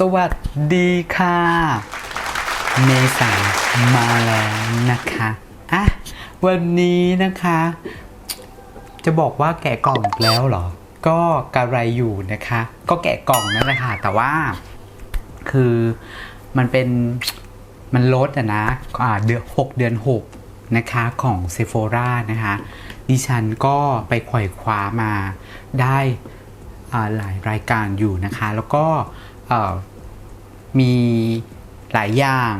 สวัสดีค่ะ เมษามาแล้วนะคะอะวันนี้นะคะ จะบอกว่าแกะกล่องอีกแล้วเหรอ ก็กระไรอยู่นะคะ ก็แกะกล่องนั่นแหละค่ะ แต่ว่าคือมันเป็นมันลดอะนะอ่าเดือนหกเดือนหกนะคะของเซโฟรานะคะ ดิฉันก็ไปขว่คว้ามาได้หลายรายการอยู่นะคะ แล้วก็ มีหลายอย่าง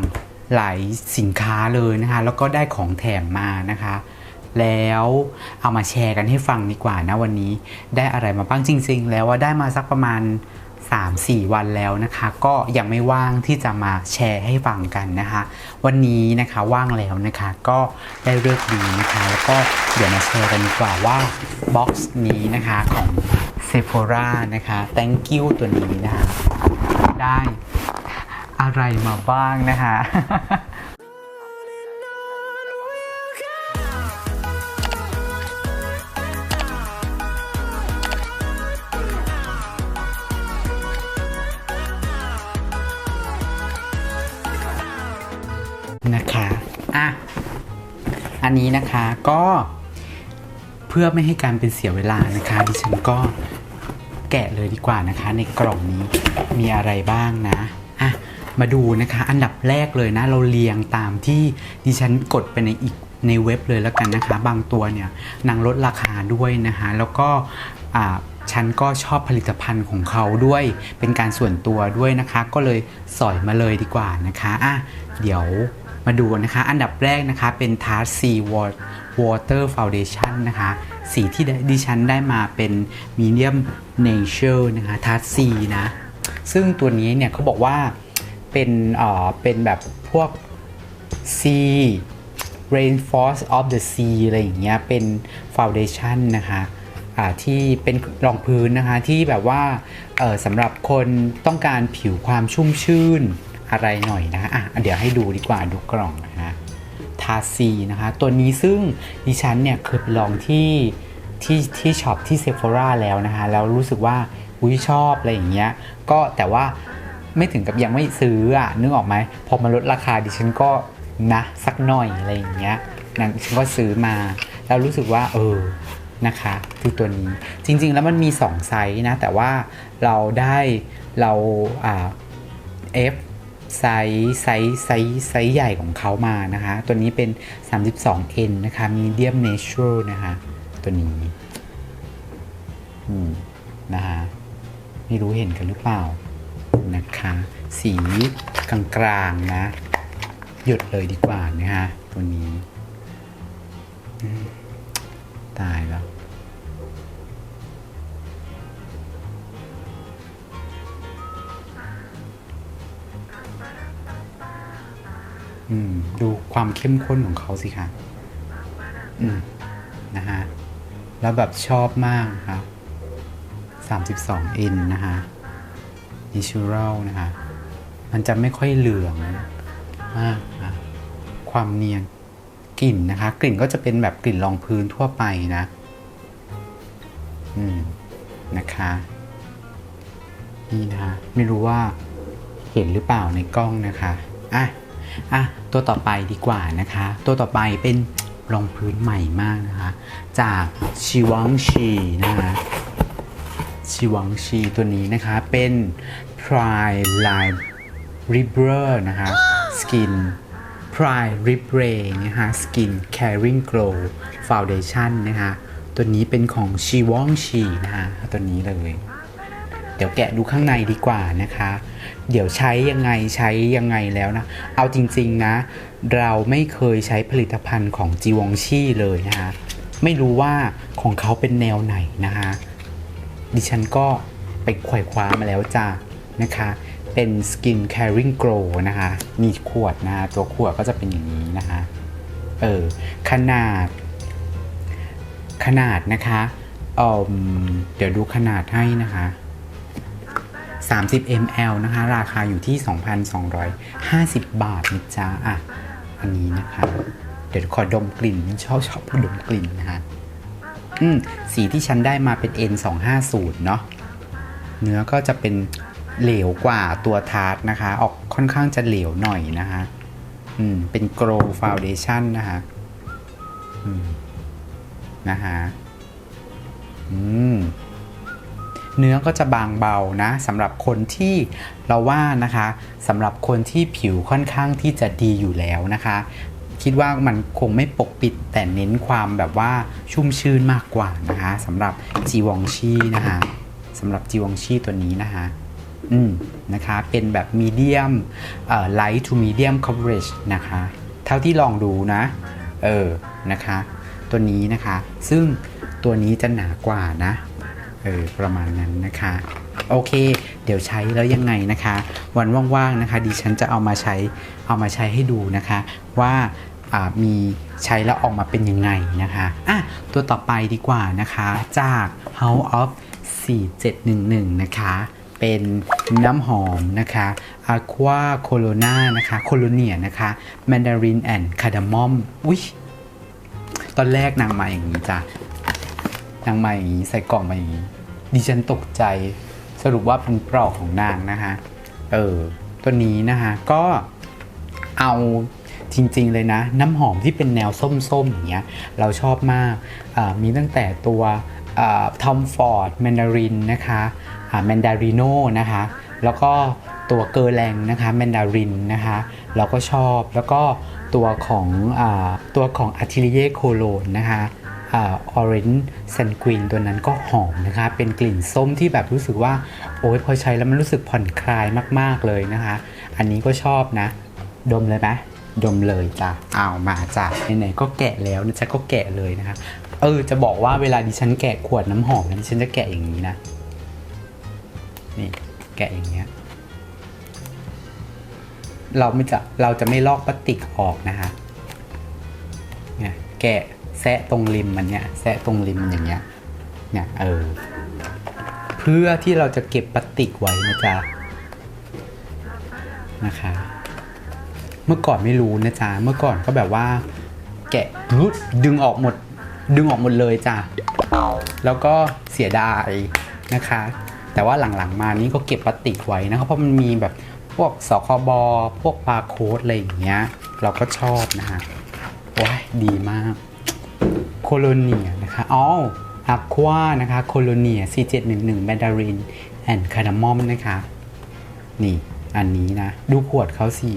หลายสินค้าเลยนะคะ แล้วก็ได้ของแถมมานะคะ แล้วเอามาแชร์กันให้ฟังดีกว่านะวันนี้ได้อะไรมาบ้างจริง ๆ แล้วว่าได้มาสักประมาณ 3-4 วันแล้วนะคะ ก็ยังไม่ว่างที่จะมาแชร์ให้ฟังกันนะคะ วันนี้นะคะว่างแล้วนะคะ ก็ได้เลือกดีนะคะ แล้วก็เดี๋ยวมาแชร์กันดีกว่าว่าบ็อกซ์นี้นะคะของ Sephora นะคะ thank you ตัวนี้นะคะ ได้ อะไรมาบ้างนะคะนะคะ อะ อันนี้นะคะก็เพื่อไม่ให้การเป็นเสียเวลานะคะดิฉันก็ แกะเลยดีกว่านะคะ ในกล่องนี้มีอะไรบ้างนะอะมาดูนะคะ อันดับแรกเลยนะ เราเรียงตามที่ดิฉันกดไปในอีกในเว็บเลยแล้วกันนะคะ บางตัวเนี่ยนางลดราคาด้วยนะคะแล้วก็อ่าฉันก็ชอบผลิตภัณฑ์ของเขาด้วย เป็นการส่วนตัวด้วยนะคะ ก็เลยสอยมาเลยดีกว่านะคะอะเดี๋ยวมาดูนะคะ อันดับแรกนะคะเป็น Tarte C Water Foundation นะคะ สีที่ดิฉันได้มาเป็น Medium Nature นะคะ Tarte C นะ ซึ่งตัวนี้เนี่ยเขาบอกว่าเป็นเอ่อเป็นแบบพวก Sea Rainforest of the Sea อะไรอย่างเงี้ยเป็น Foundation นะคะอ่าที่เป็นรองพื้นนะคะที่แบบว่าเออสำหรับคนต้องการผิวความชุ่มชื่นอะไรหน่อยนะอะเดี๋ยวให้ดูดีกว่าดูกล่องนะฮะทาซีนะคะ ตัวนี้ซึ่งดิฉันเนี่ยเคยไปลองที่ ที่ที่ช็อปที่เซฟ h o ราแล้วนะคะแล้วรู้สึกว่าอุ้ยชอบอะไรอย่างเงี้ยก็แต่ว่าไม่ถึงกับยังไม่ซื้ออะนึกออกไหมพอมาลดราคาดิฉันก็นะสักหน่อยอะไรอย่างเงี้ยนั่นฉันก็ซื้อมาแล้วรู้สึกว่าเออนะคะคือตัวนี้จริง ๆ แล้วมันมี 2 ไซส์นะ แต่ว่าเราได้เราอ่า F ไซส์ไซส์ไซส์ไซส์ใหญ่ของเขามานะคะ ตัวนี้เป็น 32N นะคะ medium nature นะคะ ตัวนี้นะคะไม่รู้เห็นกันหรือเปล่านะคะ สีกลางๆนะ หยุดเลยดีกว่านะคะตัวนี้ ตายแล้วอืมดูความเข้มข้นของเขาสิคะอืมนะฮะ แล้วแบบชอบมากครับ32 n นะฮะ natural นะคะ มันจะไม่ค่อยเหลืองมากนะความเนียนกลิ่นนะคะ กลิ่นก็จะเป็นแบบกลิ่นรองพื้นทั่วไปนะ อืม นะคะ นี่นะคะ ไม่รู้ว่าเห็นหรือเปล่าในกล้องนะคะ อะ อะ ตัวต่อไปดีกว่านะคะ ตัวต่อไปเป็น รองพื้นใหม่มากนะคะ จากชิวังชีนะคะชิวังชีตัวนี้นะคะเป็น Prime Line Ribber นะคะ Skin Prime Ribber นะคะ Skin Caring Glow Foundation นะคะ ตัวนี้เป็นของชิวองชีนะคะตัวนี้เลย เดี๋ยวแกะดูข้างในดีกว่านะคะ เดี๋ยวใช้ยังไงใช้ยังไงแล้วนะ เอาจริงๆนะ เราไม่เคยใช้ผลิตภัณฑ์ของจีวองชี่เลยนะคะ ไม่รู้ว่าของเขาเป็นแนวไหนนะคะ ดิฉันก็ไปไขว่คว้ามาแล้วจ้านะคะ เป็น Skin Caring Glow นะคะนี่ขวดนะะตัวขวดก็จะเป็นอย่างนี้นะคะ เออ ขนาด ขนาดนะคะเออเดี๋ยวดูขนาดให้นะคะ 30 ml นะคะ ราคาอยู่ที่ 2,250 บาทนะจ๊ะอะ อันนี้นะคะ เดี๋ยวขอดมกลิ่นชอบชอบดมกลิ่นนะคะอืมสีที่ฉันได้มาเป็น N250 เนาะเนื้อก็จะเป็นเหลวกว่าตัวทาร์ตนะคะ ออกค่อนข้างจะเหลวหน่อยนะคะอืมเป็น Glow Foundation นะคะอืมนะคะอืม เนื้อก็จะบางเบานะสำหรับคนที่เราว่านะคะสำหรับคนที่ผิวค่อนข้างที่จะดีอยู่แล้วนะคะ คิดว่ามันคงไม่ปกปิดแต่เน้นความแบบว่าชุ่มชื่นมากกว่านะคะสำหรับจีวองชีนะคะสำหรับจีวองชีตัวนี้นะคะอืมนะคะเป็นแบบมีเดียมเอ่อ light to medium coverage นะคะเท่าที่ลองดูนะเออนะคะ ตัวนี้นะคะ ซึ่งตัวนี้จะหนากว่านะ เออประมาณนั้นนะคะ โอเค เดี๋ยวใช้แล้วยังไงนะคะ วันว่างๆนะคะดิฉันจะเอามาใช้เอามาใช้ให้ดูนะคะ ว่ามีใช้แล้วออกมาเป็นยังไงนะคะอะตัวต่อไปดีกว่านะคะ จาก House of 4711 นะคะ เป็นน้ำหอมนะคะ Aqua Colonna นะคะ Colonia นะคะ Mandarin and Cardamom อุ้ยตอนแรกนางมาอย่างนี้จ้ะนางมาอย่างนี้ใส่กล่องมาอย่างนี้ ดิฉันตกใจสรุปว่าเป็นปลอกของนางนะคะเออตัวนี้นะคะก็เอาจริงๆเลยนะ น้ำหอมที่เป็นแนวส้มๆอย่างเงี้ยเราชอบมากมีตั้งแต่ตัวทอมฟอร์ดแมนดารินนะคะแมนดาริโนนะคะแล้วก็ตัวเกอร์แรงนะคะแมนดารินนะคะเราก็ชอบแล้วก็ตัวของอตัวของ a t t i l i e r c o l o n นะคะ ออเรนจ์แซนกวินตัวนั้นก็หอมนะคะ เป็นกลิ่นส้มที่แบบรู้สึกว่า โอ้ยพอใช้แล้วมันรู้สึกผ่อนคลายมากๆเลยนะคะ อันนี้ก็ชอบนะ ดมเลยไหมดมเลยจ้ะเอามาจ้ะไหนๆก็แกะแล้วนะจ๊ะก็แกะเลยนะคะ เออ จะบอกว่าเวลาดิฉันแกะขวดน้ำหอมนะดิฉันจะแกะอย่างนี้นะ นี่แกะอย่างเงี้ย เราไม่จะเราจะไม่ลอกพลาสติกออกนะคะเนี่ยแกะ แซะตรงริมมันเนี่ยแซะตรงริมมันอย่างเงี้ยเนี่ยเออเพื่อที่เราจะเก็บพลาสติกไว้นะจ๊ะนะคะ เมื่อก่อนไม่รู้นะจ๊ะเมื่อก่อนก็แบบว่า แกะรุดดึงออกหมด ดึงออกหมดเลยจ้ะแล้วก็เสียดายนะคะ แต่ว่าหลังๆมานี้ก็เก็บพลาสติกไว้นะครับเพราะมันมีแบบพวกสคบพวกบาร์โค้ดอะไรอย่างเงี้ย เราก็ชอบนะฮะว้ายดีมาก โคโลเนียนะคะอ๋ออะควานะคะโคโลเนีย 4711แมนดารินแอนคาร์ดามอมนะคะ นี่อันนี้นะ ดูขวดเขาสิ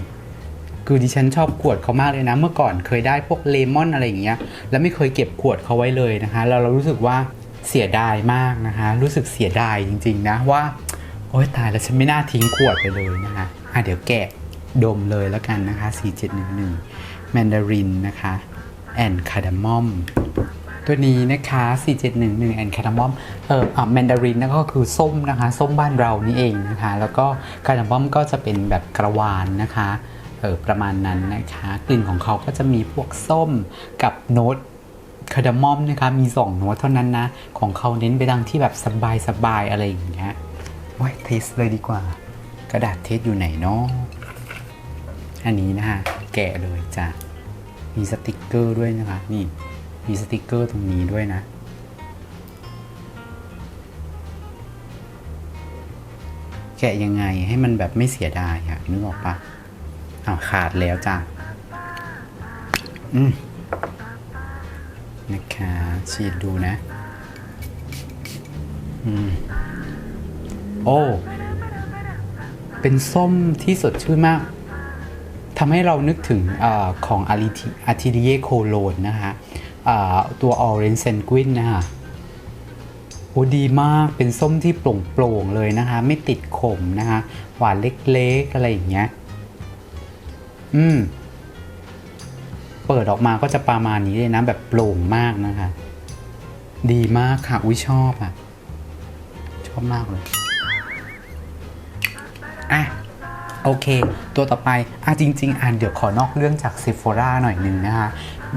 คือดิฉันชอบขวดเขามากเลยนะ เมื่อก่อนเคยได้พวกเลมอนอะไรอย่างเงี้ย แล้วไม่เคยเก็บขวดเขาไว้เลยนะคะ แล้วเรารู้สึกว่าเสียดายมากนะคะ รู้สึกเสียดายจริง ๆ นะว่า โอ๊ยตายแล้วฉันไม่น่าทิ้งขวดไปเลยนะคะอะเดี๋ยวแกะดมเลยแล้วกันนะคะ 4711แมนดารินนะคะ แอนคาร์ดามอมตัวนี้นะคะ 4711 แอนคาร์ดามอม เอออะแมนดารินนั่นก็คือส้มนะคะ ส้มบ้านเรานี่เองนะคะ แล้วก็คาร์ดามอมก็จะเป็นแบบกระวานนะคะ เออประมาณนั้นนะคะ กลิ่นของเขาก็จะมีพวกส้มกับโน้ตคาร์ดามอมนะคะ มีสองโน้ตเท่านั้นนะ ของเขาเน้นไปทางที่แบบสบายๆอะไรอย่างเงี้ยว้เทสเลยดีกว่า กระดาษเทสอยู่ไหนเนาะอันนี้นะคะแกะเลยจ้ะ มีสติกเกอร์ด้วยนะคะ นี่ มีสติกเกอร์ตรงนี้ด้วยนะ แกะยังไงให้มันแบบไม่เสียดายอะนึกออกปะอ้าวขาดแล้วจ้ะ อืมนะคะฉีดดูนะ อืม โอ้ เป็นส้มที่สดชื่นมาก ทำให้เรานึกถึงอของอาริอาทิเยโคโลนนะคะตัวออเรนเซนกินนะคะโอ้ดีมากเป็นส้มที่โปร่งๆเลยนะคะ ไม่ติดขมนะคะ หวานเล็กๆ อะไรอย่างเงี้ย อืม เปิดออกมาก็จะประมาณนี้เลยนะ แบบโปร่งมากนะคะ ดีมากค่ะ อุ้ยชอบอะ ชอบมากเลย อะ โอเค ตัวต่อไปอะจริง ๆ อ่านเดี๋ยวขอนอกเรื่องจาก Sephora หน่อยหนึ่งนะคะ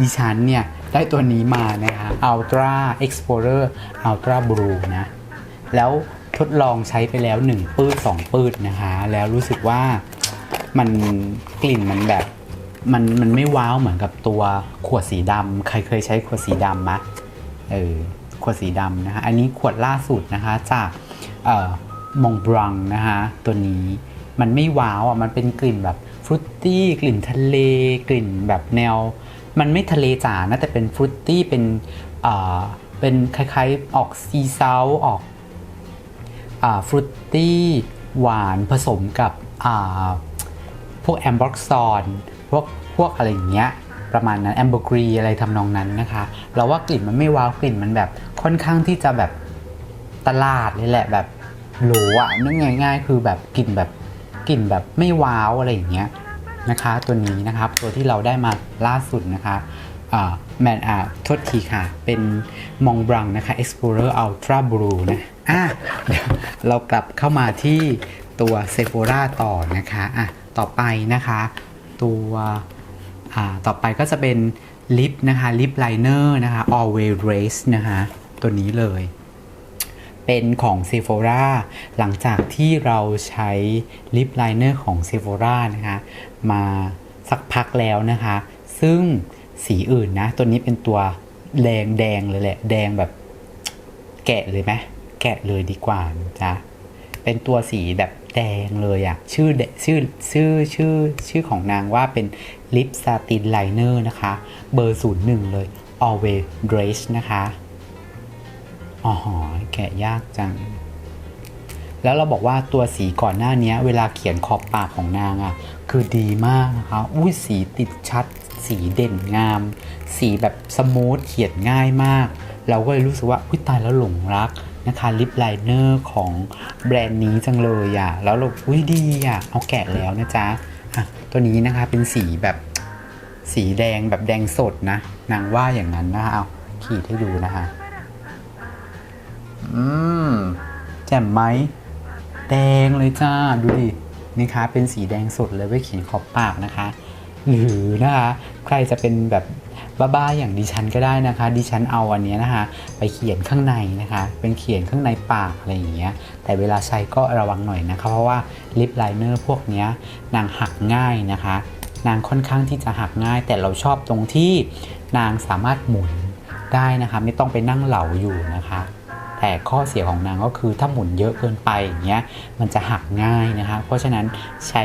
ดิฉันเนี่ย ได้ตัวนี้มานะคะ Ultra Explorer Ultra Blue นะ แล้วทดลองใช้ไปแล้ว 1 ปื้ด2 ปื้ดนะคะ แล้วรู้สึกว่ามันกลิ่นมันแบบ มันมันไม่ว้าวเหมือนกับตัวขวดสีดำใครเคยใช้ขวดสีดำมะเออขวดสีดำนะคะ อันนี้ขวดล่าสุดนะคะจากเอ่อมองบรังนะคะตัวนี้ มันไม่ว้าวอะมันเป็นกลิ่นแบบฟรุตตี้กลิ่นทะเลกลิ่นแบบแนว มันไม่ทะเลจ๋านะแต่เป็นฟรุตตี้เป็นอ่าเป็นคล้ายๆออกซีซาออกอ่าฟรุตตี้หวานผสมกับอ่าพวกแอมบ็อกซอนพวกพวกอะไรอย่างเงี้ยประมาณนั้นแอมเบอร์กรีอะไรทำนองนั้นนะคะ เราว่ากลิ่นมันไม่ว้าวกลิ่นมันแบบค่อนข้างที่จะแบบตลาดเลยแหละแบบโหลอะนึกง่ายๆ คือแบบกลิ่นแบบ กลิ่นแบบไม่ว้าวอะไรอย่างเงี้ยนะคะ ตัวนี้นะครับตัวที่เราได้มาล่าสุดนะคะแมนอ่าโทษทีค่ะ เป็นมองบรังนะคะ Explorer Ultra Blue นะอะเดี๋ยวเรากลับเข้ามาที่ตัวเซโ h ราต่อนะคะอะต่อไปนะคะ ตัวอ่าต่อไปก็จะเป็นลิปนะคะลิปไลเนอร์นะคะ Always Race นะคะ ตัวนี้เลย เป็นของ Sephora หลังจากที่เราใช้ลิปไลเนอร์ของ Sephora นะคะมาสักพักแล้วนะคะ ซึ่งสีอื่นนะ ตัวนี้เป็นตัวแดงแดงเลยแหละ แดงแบบแกะเลยไหมแกะเลยดีกว่านะจ๊ะเป็นตัวสีแบบแดงเลยอะชื่อชื่อชื่อชื่อชื่อของนางว่าเป็นลิปซาตินไลเนอร์นะคะ เบอร์ศูนย์หนึ่งเลย Always Grace นะคะ อ๋อแกะยากจัง แล้วเราบอกว่าตัวสีก่อนหน้านี้เวลาเขียนขอบปากของนางอะ่ะ คือดีมากนะคะ อุ้ยสีติดชัด สีเด่นงาม สีแบบสมูทเขียนง่ายมาก เราก็เลยรู้สึกว่าอุ้ยตายแล้วหลงรักนะคะลิปไลเนอร์ของแบรนด์นี้จังเลยอะ่ะ แล้วเราอุ้ยดีอะ่ะ เอาแกะแล้วนะจ๊ะอะตัวนี้นะคะเป็นสีแบบสีแดงแบบแดงสดนะ นางว่าอย่างนั้นนะคะเอาขีดให้ดูนะคะ อืมแจ่มไหมแดงเลยจ้าดูดินี่คะเป็นสีแดงสดเลยไว้เขียนขอบปากนะคะ หรือนะคะใครจะเป็นแบบบ้าๆอย่างดิฉันก็ได้นะคะ ดิฉันเอาอันเนี้ยนะคะ ไปเขียนข้างในนะคะ เป็นเขียนข้างในปากอะไรอย่างเงี้ย แต่เวลาใช้ก็ระวังหน่อยนะคะ เพราะว่าลิปไลเนอร์พวกเนี้ยนางหักง่ายนะคะ นางค่อนข้างที่จะหักง่าย แต่เราชอบตรงที่นางสามารถหมุนได้นะคะ ไม่ต้องไปนั่งเหลาอยู่นะคะ แต่ข้อเสียของนางก็คือถ้าหมุนเยอะเกินไปอย่างเงี้ยมันจะหักง่ายนะคะ เพราะฉะนั้นใช้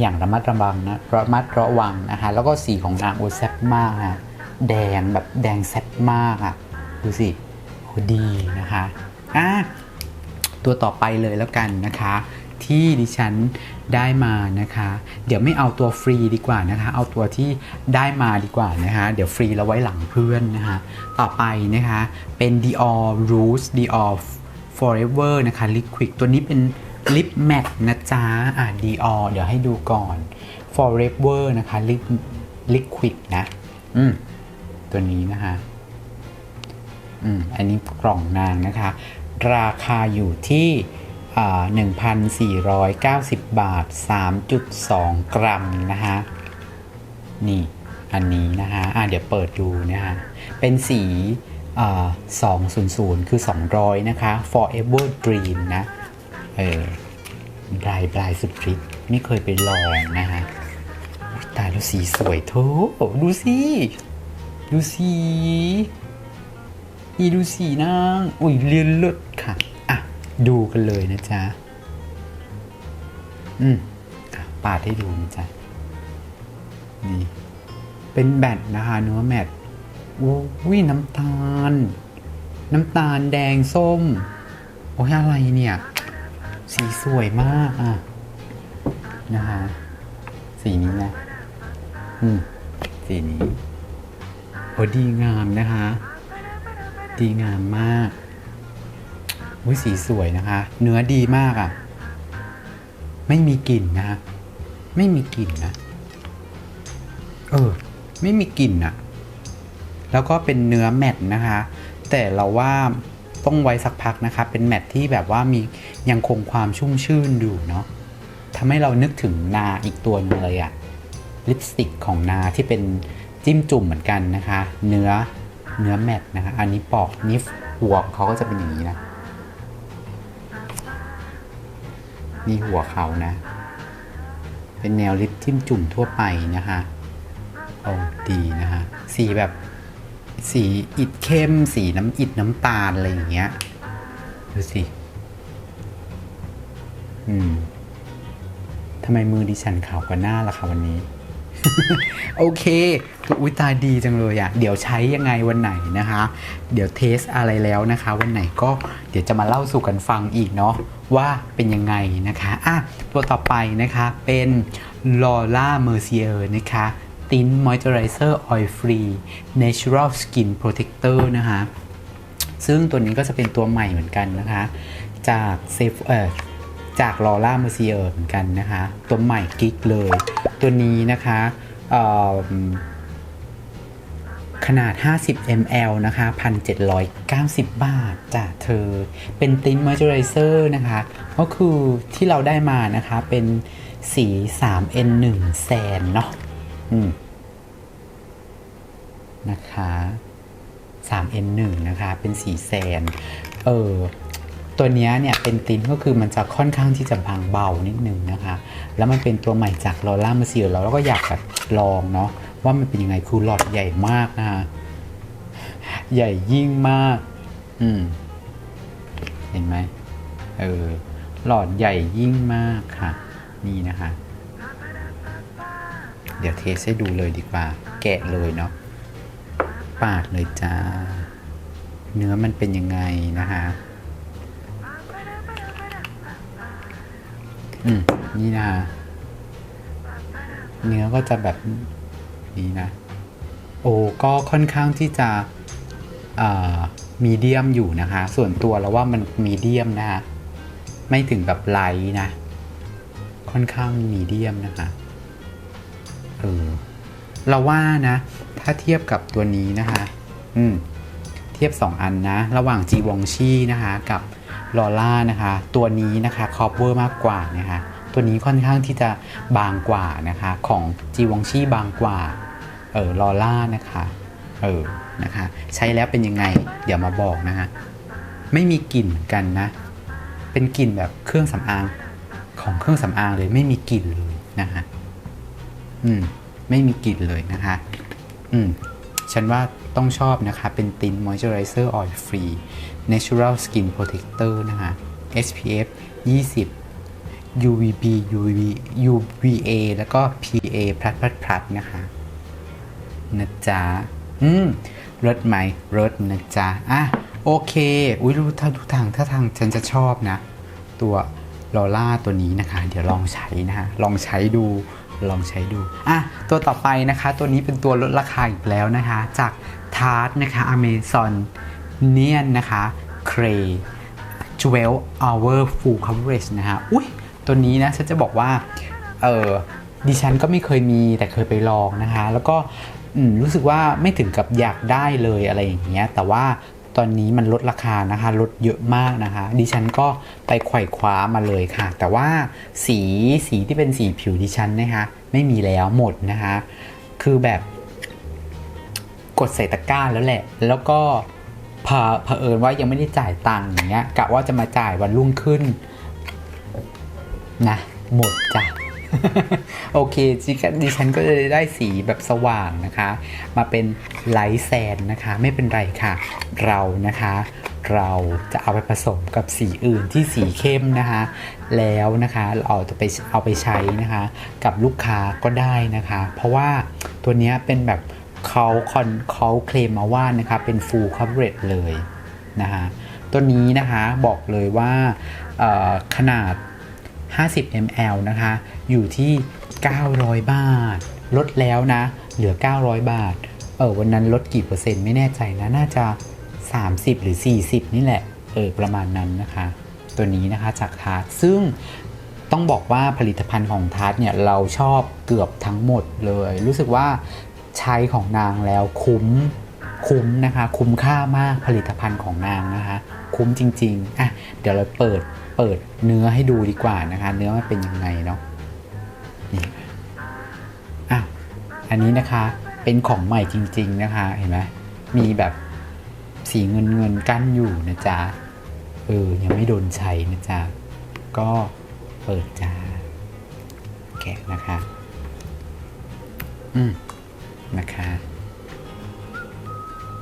อย่างระมัดระวังนะระมัดระวังนะคะแล้วก็สีของนางโอแซบมากนะแดงแบบแดงแซ่บมากอะ่ะดูสิโหดีนะคะอะตัวต่อไปเลยแล้วกันนะคะ ที่ดิฉัน ได้มานะคะ เดี๋ยวไม่เอาตัวฟรีดีกว่านะคะ เอาตัวที่ได้มาดีกว่านะคะ เดี๋ยวฟรีแล้วไว้หลังเพื่อนนะคะ ต่อไปนะคะเป็น Dior Rouge Dior Forever นะคะ Liquid ตัวนี้เป็นลิปแมทนะจ๊ะอะ Dior เดี๋ยวให้ดูก่อน Forever นะคะลิป Liquid นะ อืม ตัวนี้นะคะอืม อันนี้กล่องนางนะคะ ราคาอยู่ที่ 1,490 บาท 3.2 กรัมนะคะนี่อันนี้นะคะอ่าเดี๋ยวเปิดดูนะคะเป็นสีอ่า200 คือ 200 นะคะ forever dream นะ เออบลายบลายสุดฤทธิ์ไม่เคยไปลองนะคะตายแล้วสีสวยโถดูสิ ดูสีอีดูสีนางอุ้ยเลียนเลิศค่ะ ดูกันเลยนะจ๊ะ อืมปาดให้ดูนะจ๊ะ นี่ เป็นแบตนะคะเนื้อแมทโอ้ยน้ำตาล น้ำตาลแดงส้ม โอ้ยอะไรเนี่ย สีสวยมากอะ นะคะสีนี้นะ อืม สีนี้โอ้ดีงามนะคะ ดีงามมาก อุ้ยสีสวยนะคะ เนื้อดีมากอะ่ะ ไม่มีกลิ่นนะไม่มีกลิ่นนะ เออ ไม่มีกลิ่นอะแล้วก็เป็นเนื้อแมตต์นะคะ แต่เราว่าต้องไว้สักพักนะคะ เป็นแมตต์ที่แบบว่ามียังคงความชุ่มชื่นอยู่เนาะทำให้เรานึกถึงนาอีกตัวหนึงเลยอะลิปสติกของนาที่เป็นจิ้มจุ่มเหมือนกันนะคะ เนื้อเนื้อแมตต์นะคะ อันนี้ปอกนิฟหัวเขาก็จะเป็นอย่างนี้นะ นี่หัวเขานะ เป็นแนวลิปทิ้มจุ่มทั่วไปนะคะโอ้ดีนะคะ สีแบบ สีอิดเข้ม สีน้ำอิดน้ำตาล อะไรอย่างเงี้ย ดูสิ อืมทำไมมือดิฉันขาวกว่าหน้าล่ะคะวันนี้ โอเคอุ้ยตาดีจังเลยอะ่ะ เดี๋ยวใช้ยังไงวันไหนนะคะ เดี๋ยวเทสอะไรแล้วนะคะ วันไหนก็เดี๋ยวจะมาเล่าสู่กันฟังอีกเนาะว่าเป็นยังไงนะคะอะตัวต่อไปนะคะเป็น Laura Mercier นะคะติน Moisturizer Oil Free Natural Skin Protector นะคะ ซึ่งตัวนี้ก็จะเป็นตัวใหม่เหมือนกันนะคะ จากเซฟเอ่อ จากลอร่าเมอร์เซียเหมือนกันนะคะ ตัวใหม่กิ๊กเลย ตัวนี้นะคะขนาด 50 ml นะคะ 1,790 บาทจ้ะเธอ เป็นตินมอยเจอไรเซอร์นะคะ ก็คือที่เราได้มานะคะ เป็นสี 3N1 แซนเนาะนะคะ 3N1 นะคะ เป็นสีแซน เออ ตัวนี้เนี่ยเป็นตินก็คือมันจะค่อนข้างที่จะบางเบานิดนึงนะคะ แล้วมันเป็นตัวใหม่จากลอร่ามาเซียแล้วก็อยากแบบลองเนาะว่ามันเป็นยังไงคือหลอดใหญ่มากนะคะใหญ่ยิ่งมาก อืม เห็นไหมเออหลอดใหญ่ยิ่งมากค่ะ นี่นะคะ เดี๋ยวเทสให้ดูเลยดีกว่า แกะเลยเนาะปาดเลยจ้า เนื้อมันเป็นยังไงนะคะ อืมนี่นะเนื้อก็จะแบบนี้นะ โอ้ก็ค่อนข้างที่จะมีเดียมอยู่นะคะ ส่วนตัวแล้วว่ามันมีเดียมนะคะไม่ถึงแบบไลท์นะ ค่อนข้างมีเดียมนะคะเออเราว่านะ ถ้าเทียบกับตัวนี้นะคะ อืม เทียบ2อันนะ ระหว่างจีวองชีนะคะ กับ ลอร่านะคะ ตัวนี้นะคะครอปเวอร์มากกว่านะคะ ตัวนี้ค่อนข้างที่จะบางกว่านะคะ ของจีวองชีบางกว่า เออลอร่านะคะ เออ นะคะ ใช้แล้วเป็นยังไง เดี๋ยวมาบอกนะคะไม่มีกลิ่นเหมือนกันนะ เป็นกลิ่นแบบเครื่องสำอางของเครื่องสำอางเลยไม่มีกลิ่นเลยนะคะ อืม ไม่มีกลิ่นเลยนะคะ อืม ฉันว่าต้องชอบนะคะ เป็นติน Moisturizer Oil Free Natural Skin Protector นะคะ SPF 20 UVB UV UVA แล้วก็ PA พลัดพลัดพลัดนะคะนะจ๊ะ อืมรสไหมรสนะจ๊ะ อะ โอเค อุ้ยรู้ท่าทุกทางถ้าทางฉันจะชอบนะ ตัวลอล่าตัวนี้นะคะ เดี๋ยวลองใช้นะคะลองใช้ดู ลองใช้ดูอะตัวต่อไปนะคะ ตัวนี้เป็นตัวลดราคาอีกแล้วนะคะ จากทาร์ตนะคะ Amazon เนียนนะคะ Cray 12 hour full coverage นะคะอุ้ยตัวนี้นะฉันจะบอกว่า เออดิฉันก็ไม่เคยมีแต่เคยไปลองนะคะ แล้วก็รู้สึกว่าไม่ถึงกับอยากได้เลยอะไรอย่างเงี้ย แต่ว่า ตอนนี้มันลดราคานะคะ ลดเยอะมากนะคะ ดิฉันก็ไปไขว่คว้ามาเลยค่ะ แต่ว่าสีสีที่เป็นสีผิวดิฉันนะคะไม่มีแล้วหมดนะคะ คือแบบกดใส่ตะกร้าแล้วแหละ แล้วก็เผอเผอิญว่ายังไม่ได้จ่ายตังค์อย่างเงี้ยกะว่าจะมาจ่ายวันรุ่งขึ้นนะหมดจ้ะ โอเคจิกดิฉันก็จะได้สีแบบสว่างนะคะ มาเป็นไลท์แซนนะคะ ไม่เป็นไรค่ะ เรานะคะ เราจะเอาไปผสมกับสีอื่นที่สีเข้มนะคะ แล้วนะคะเราเอาไปเอาไปใช้นะคะ กับลูกค้าก็ได้นะคะ เพราะว่าตัวนี้เป็นแบบเขาคอนเขาเคลมมาว่านะคะเป็น full coverage เลยนะคะตัวนี้นะคะบอกเลยว่าขนาด 50 ml นะคะ อยู่ที่ 900 บาท ลดแล้วนะ เหลือ 900 บาท เออวันนั้นลดกี่เปอร์เซ็นต์ไม่แน่ใจนะ น่าจะ 30 หรือ 40 นี่แหละ เออ ประมาณนั้นนะคะ ตัวนี้นะคะจากทาร์ตซึ่งต้องบอกว่าผลิตภัณฑ์ของทาร์ตเนี่ย เราชอบเกือบทั้งหมดเลย รู้สึกว่าใช้ของนางแล้วคุ้มคุ้มนะคะ คุ้มค่ามากผลิตภัณฑ์ของนางนะคะ คุ้มจริง ๆ อะ เดี๋ยวเราเปิด เปิดเนื้อให้ดูดีกว่านะคะ เนื้อมันเป็นยังไงเนาะนี่อะอันนี้นะคะเป็นของใหม่จริง ๆนะคะ เห็นไหมมีแบบสีเงินเงินกั้นอยู่นะจ๊ะเออยังไม่โดนใช้นะจ๊ะก็เปิดจ้าแกะนะคะ อืมนะคะ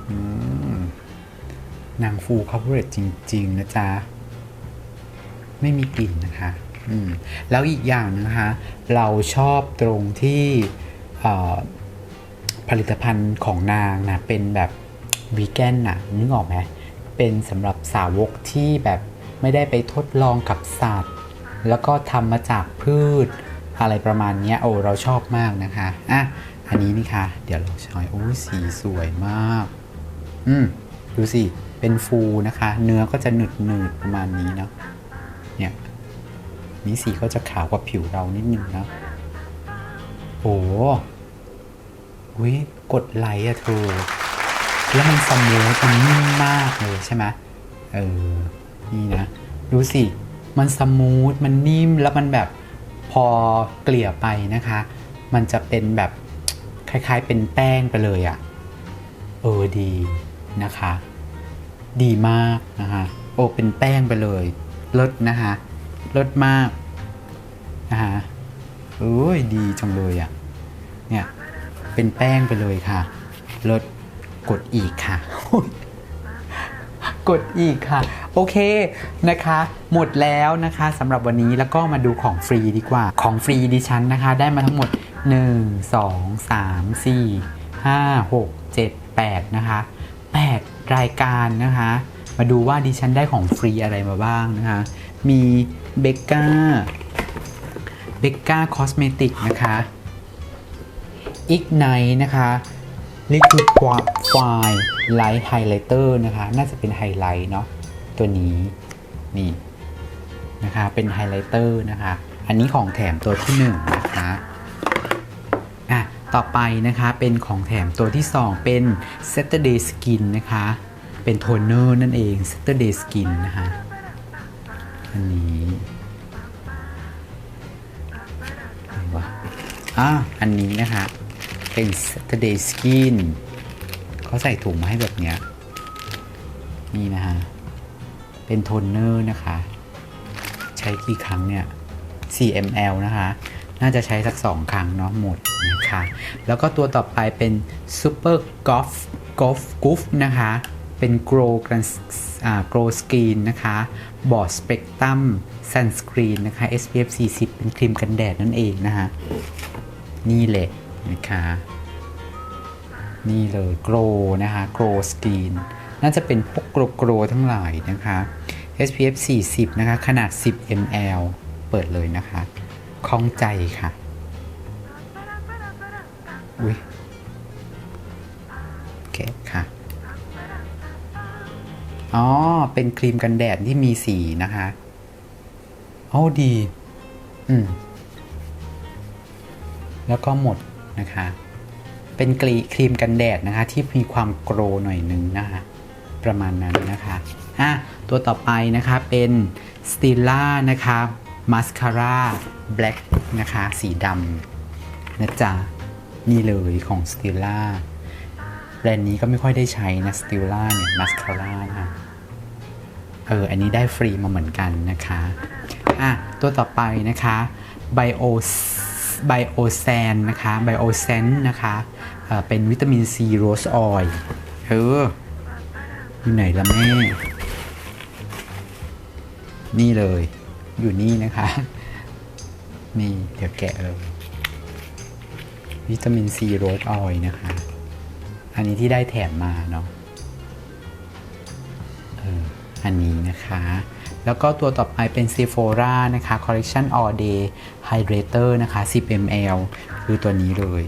อืมนางฟู coverage จริง ๆ นะจ๊ะ ไม่มีกลิ่นนะคะอืมแล้วอีกอย่างนะคะเราชอบตรงที่ผลิตภัณฑ์ของนางนะเป็นแบบวีแกนน่ะนึกออกไหมเป็นสำหรับสาวกที่แบบไม่ได้ไปทดลองกับสัตว์ แล้วก็ทำมาจากพืชอะไรประมาณนี้โอ้เราชอบมากนะคะอะอันนี้นี่ค่ะ เดี๋ยวเราชอยโอ้สีสวยมาก อืมดูสิ เป็นฟูนะคะ เนื้อก็จะหนืดหนืดๆประมาณนี้เนาะ เนี่ยนี่สีก็จะขาวกว่าผิวเรานิดนึงนะโอ้วิกดไลค์อะเธอ แล้วมันสมูทมันนิ่มมากเลยใช่ไหมเออ นี่นะ ดูสิ มันสมูท มันนิ่ม แล้วมันแบบพอเกลี่ยไปนะคะ มันจะเป็นแบบคล้ายๆเป็นแป้งไปเลยอะเออดีนะคะ ดีมากนะคะ โอ้เป็นแป้งไปเลย เลิศนะคะเลิศมากนะคะเอ้ยดีจังเลยอะ่ะ เนี่ยเป็นแป้งไปเลยค่ะเลิศกดอีกค่ะ กดอีกค่ะ โอเคนะคะ หมดแล้วนะคะสำหรับวันนี้แล้วก็มาดูของฟรีดีกว่า ของฟรีดิฉันนะคะ ได้มาทั้งหมด 1 2 3 4 5 6 7 8 นะคะ 8 รายการนะคะ มาดูว่าดิฉันได้ของฟรีอะไรมาบ้างนะคะ มีเบกก้าเบกก้าคอสเมติกนะคะอีกไนนะคะ Liquid Fine Light Highlighter นะคะ น่าจะเป็นไฮไลท์เนาะตัวนี้นี่นะคะเป็นไฮไลเตอร์นะคะ อันนี้ของแถมตัวที่1นงนะคะอะต่อไปนะคะเป็นของแถมตัวที่ 2 เป็น Saturday Skin นะคะ เป็นโทนเนอร์นั่นเอง Saturday Skin นะคะอันนี้อะไรวะอะอันนี้นะคะ เป็น Saturday Skin เขาใส่ถุงมาให้แบบเนี้ย นี่นะฮะเป็นโทนเนอร์นะคะ ใช้กี่ครั้งเนี่ย 4 ml นะคะ น่าจะใช้สัก 2 ครั้งเนาะหมดนะคะ แล้วก็ตัวต่อไปเป็น Super Golf Golf Goof นะคะ เป็น Grow กันอ่า Grow Skin นะคะ Bord Spectrum Sunscreen นะคะ SPF 40 เป็นครีมกันแดดนั่นเองนะคะนี่แหละนะคะนี่เลยโกรนะคะโกรสกรีนน่าจะเป็นพวกโกรโกรทั้งหลายนะคะ SPF 40 นะคะ ขนาด 10 ml เปิดเลยนะคะคล่องใจค่ะ อุ้ยแกะค่ะ อ๋อ เป็นครีมกันแดดที่มีสีนะคะโอ้ดี อืม แล้วก็หมดนะคะ เป็นกรีครีมกันแดดนะคะ ที่มีความโกรหน่อยนึงนะคะ ประมาณนั้นนะคะอะตัวต่อไปนะคะเป็น Stila นะคะมาสคาร่าแบล็กนะคะ สีดำนะจ๊ะ นี่เลยของ Stila แบรนด์นี้ก็ไม่ค่อยได้ใช้นะ Stila เนี่ยมาสคาร่านะคะเอออันนี้ได้ฟรีมาเหมือนกันนะคะอะตัวต่อไปนะคะ Bio ไบโอแซนนะคะไบโอแซนนะคะเป็นวิตามินซีโรสออยเอออยู่ไหนละแม่ นี่เลย อยู่นี่นะคะ นี่ เดี๋ยวแกะเลยวิตามินซีโรสออยนะคะ อันนี้ที่ได้แถมมาเนาะเออ อันนี้นะคะ แล้วก็ตัวต่อไปเป็น Sephora นะคะ Collection All Day Hydrator นะคะ 10 ml คือตัวนี้เลย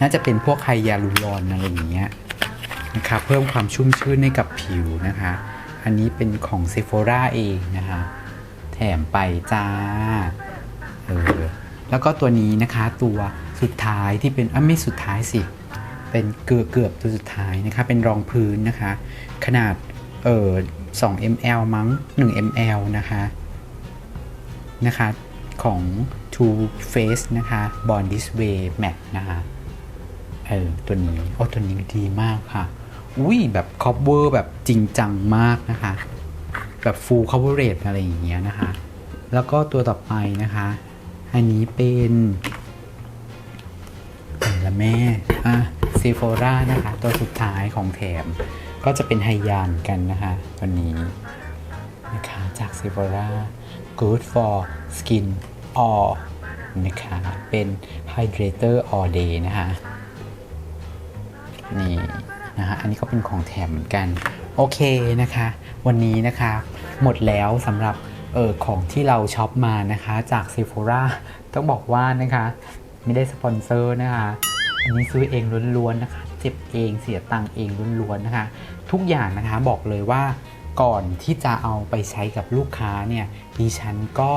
น่าจะเป็นพวกไฮยาลูรอนอะไรอย่างเงี้ยนะคะ เพิ่มความชุ่มชื่นให้กับผิวนะคะ อันนี้เป็นของ Sephora เองนะคะ แถมไปจ้า เออ แล้วก็ตัวนี้นะคะตัวสุดท้ายที่เป็นอะไม่สุดท้ายสิเป็นเกือบเกือบตัวสุดท้ายนะคะ เป็นรองพื้นนะคะ ขนาด เออ2 ml มั้ง 1 ml นะคะ นะคะ ของ Too Faced นะคะ Born This Way Matte นะคะเออตัวนี้โอ้ตัวนี้ดีมากค่ะ อุ้ยแบบ cover แบบจริงจังมากนะคะ แบบ full coverage อะไรอย่างเงี้ยนะคะ แล้วก็ตัวต่อไปนะคะ อันนี้เป็นอะไรละแม่อะเซโฟรานะคะ ตัวสุดท้ายของแถม ก็จะเป็นไฮยานกันนะคะวันนี้นะคะจากเซโฟรา good for skin all นะคะเป็น hydrator all day นะคะนี่นะฮะอันนี้ก็เป็นของแถมเหมือนกัน โอเคนะคะ วันนี้นะคะหมดแล้วสำหรับเออของที่เราช็อปมานะคะจาก Sephora ต้องบอกว่านะคะ ไม่ได้สปอนเซอร์นะคะ อันนี้ซื้อเองล้วนๆนะคะ เจ็บเองเสียตังค์เองล้วนๆนะคะ ทุกอย่างนะคะบอกเลยว่าก่อนที่จะเอาไปใช้กับลูกค้าเนี่ยดิฉันก็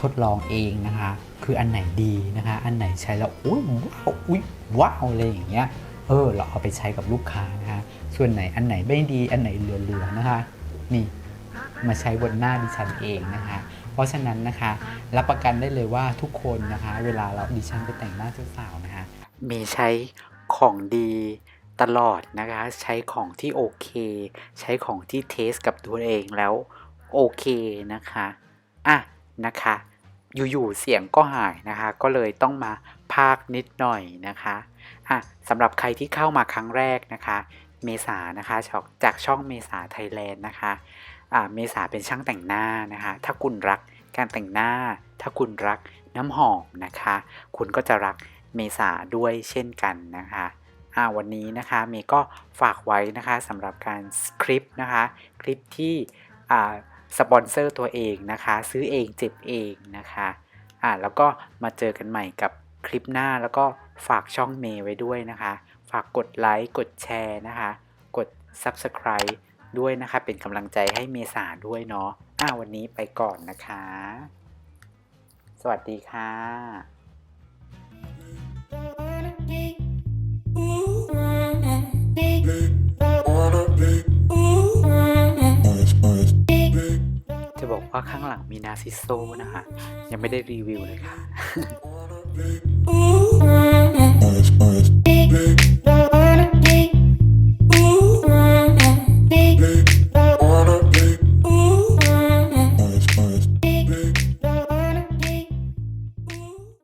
ทดลองเองนะคะ คืออันไหนดีนะคะ อันไหนใช้แล้วอุ้ยว้าวอุ้ยว้าวอะไรอย่างเงี้ยเออเราเอาไปใช้กับลูกค้านะคะ ส่วนไหนอันไหนไม่ดีอันไหนเหลือๆนะคะ นี่มาใช้บนหน้าดิฉันเองนะคะ เพราะฉะนั้นนะคะ รับประกันได้เลยว่าทุกคนนะคะ เวลาเราดิฉันไปแต่งหน้าเจ้าสาวนะคะ มีใช้ ของดีตลอดนะคะ ใช้ของที่โอเค ใช้ของที่เทสกับตัวเองแล้วโอเคนะคะอะนะคะ อยู่ๆเสียงก็หายนะคะ ก็เลยต้องมาพากนิดหน่อยนะคะอะสำหรับใครที่เข้ามาครั้งแรกนะคะ เมษานะคะจากจากช่องเมษาไทยแลนด์นะคะอ่าเมษาเป็นช่างแต่งหน้านะคะ ถ้าคุณรักการแต่งหน้า ถ้าคุณรักน้ำหอมนะคะ คุณก็จะรัก เมษาด้วยเช่นกันนะคะอ่าวันนี้นะคะเมย์ก็ฝากไว้นะคะสำหรับการคลิปนะคะคลิปที่อ่าสปอนเซอร์ตัวเองนะคะซื้อเองเจ็บเองนะคะอ่าแล้วก็มาเจอกันใหม่กับคลิปหน้าแล้วก็ฝากช่องเมย์ไว้ด้วยนะคะ ฝากกดไลค์กดแชร์นะคะ กด Subscribe ด้วยนะคะเป็นกำลังใจให้เมษาด้วยเนาะอ่าวันนี้ไปก่อนนะคะ สวัสดีค่ะ จะบอกว่าข้างหลังมีนาซิโซนะฮะยังไม่ได้รีวิวเลยค่ะ